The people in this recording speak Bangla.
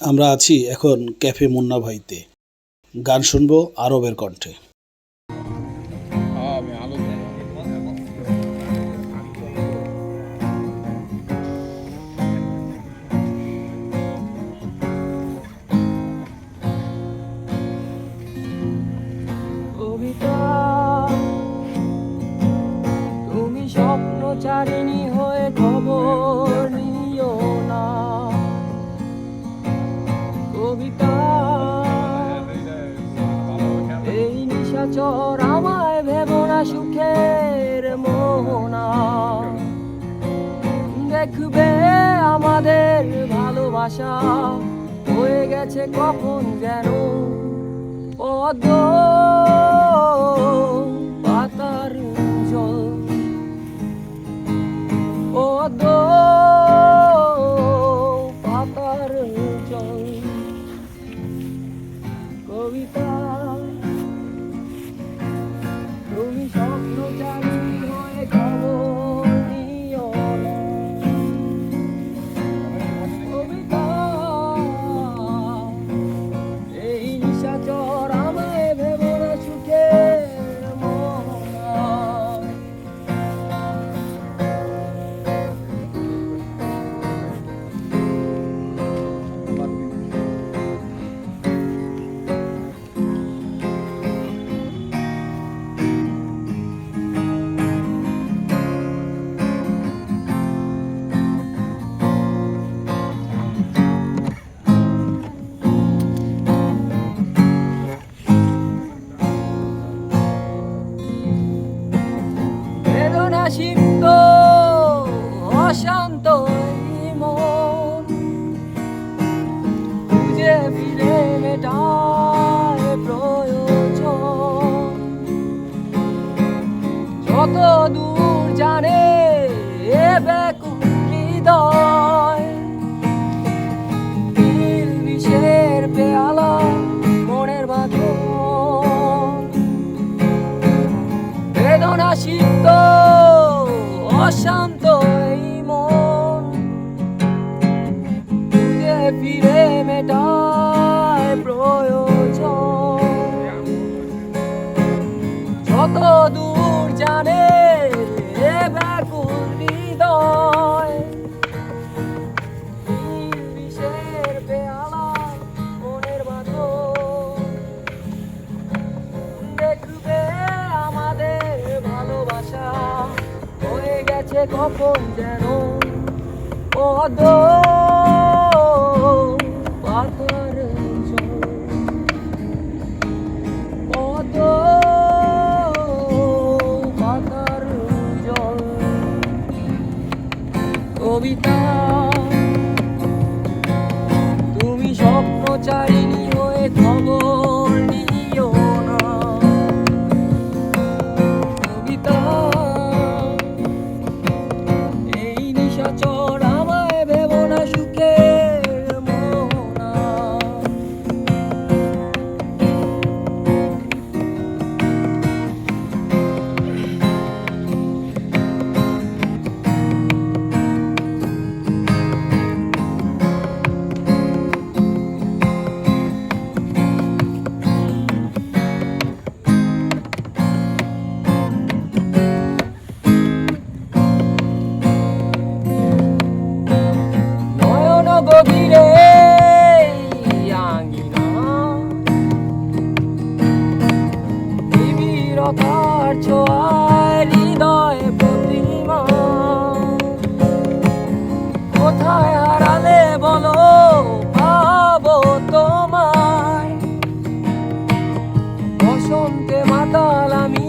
আমরা আছি এখন ক্যাফে মুন্না ভাইতে গান শুনব আরবের কণ্ঠে। নিশাচর আমায় ভেব না সুখের মোহনা। দেখবে আমাদের ভালোবাসা হয়ে গেছে কখন যেন? পদ্ম পাতার জল। পদ্ম পাতার জল। কবিতা তুমি স্বপ্ন জানি হয়ে খবর নিও দূর জানে এ হৃদয়। নীল বিষের পেয়ালা মনের বাঁধন বেদনা সিদ্ধ অশান্ত কখন যেন পদ। পদ। কবিতা তুমি স্বপ্ন চারিণী muchachos. বসন্তে মাতাল আমি